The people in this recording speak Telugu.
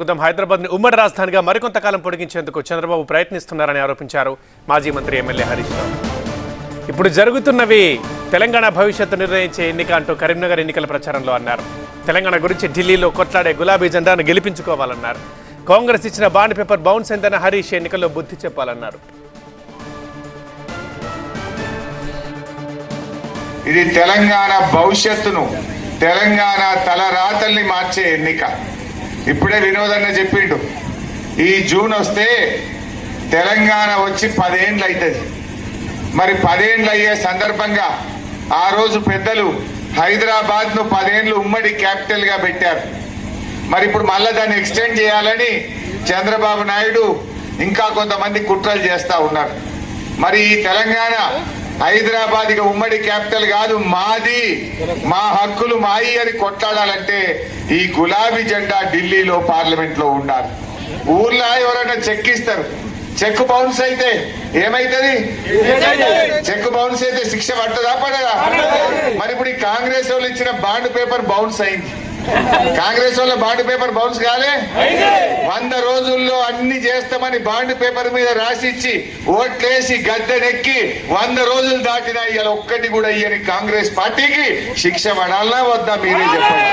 హైదరాబాద్ని ఉమ్మడి రాజధానిగా మరికొంతకాలం పొడిగించేందుకు చంద్రబాబు ప్రయత్నిస్తున్నారని ఆరోపించారు మాజీ మంత్రి ఎమ్మెల్యే హరీష్ రావు. ఇప్పుడు జరుగుతున్నవి తెలంగాణ భవిష్యత్తు నిర్ణయించే ఎన్నిక అంటూ కరీంనగర్ ఎన్నికల ప్రచారంలో అన్నారు. తెలంగాణ గురించి ఢిల్లీలో కొట్లాడే గులాబీ జెండాను గెలిపించుకోవాలన్నారు. కాంగ్రెస్ ఇచ్చిన బాండ్ పేపర్ బౌన్స్ అయిందని హరీష్ ఎన్నికల్లో బుద్ధి చెప్పాలన్నారు. ఇది తెలంగాణ భవిష్యత్తును తెలంగాణ తలరాతల్ని మార్చే ఎన్నిక. ఇప్పుడే వినోదన్న చెప్పిండు. ఈ జూన్ వస్తే తెలంగాణ వచ్చి పదేండ్లు అవుతుంది మరి పదేండ్లు అయ్యే సందర్భంగా ఆ రోజు పెద్దలు హైదరాబాద్ను పదేండ్లు ఉమ్మడి క్యాపిటల్గా పెట్టారు. మరి ఇప్పుడు మళ్ళా దాన్ని ఎక్స్టెండ్ చేయాలని చంద్రబాబు నాయుడు ఇంకా కొంతమంది కుట్రలు చేస్తా ఉన్నారు. మరి ఈ తెలంగాణ హైదరాబాద్ ఇక ఉమ్మడి క్యాపిటల్ కాదు మాది. మా హక్కులు మాయి అని కొట్లాడాలంటే ఈ గులాబీ జెండా ఢిల్లీలో పార్లమెంట్లో ఉండాలి. ఊర్లో ఎవరైనా చెక్ ఇస్తారు. చెక్ బౌన్స్ అయితే ఏమైతుంది? చెక్ బౌన్స్ అయితే శిక్ష పట్టదా పడదా? మరి ఇప్పుడు ఈ కాంగ్రెస్ వాళ్ళు ఇచ్చిన బాండ్ పేపర్ బౌన్స్ అయింది. కాంగ్రెస్ వాళ్ళ బాండ్ పేపర్ బౌన్స్ కాలే? వంద రోజుల్లో అన్ని చేస్తామని బాండ్ పేపర్ మీద రాసి ఇచ్చి ఓట్లేసి గద్దెనెక్కి వంద రోజులు దాటినా ఇవాళ ఒక్కటి కూడా ఇయ్యని కాంగ్రెస్ పార్టీకి శిక్ష పడాలనా వద్దా మీరే చెప్పండి.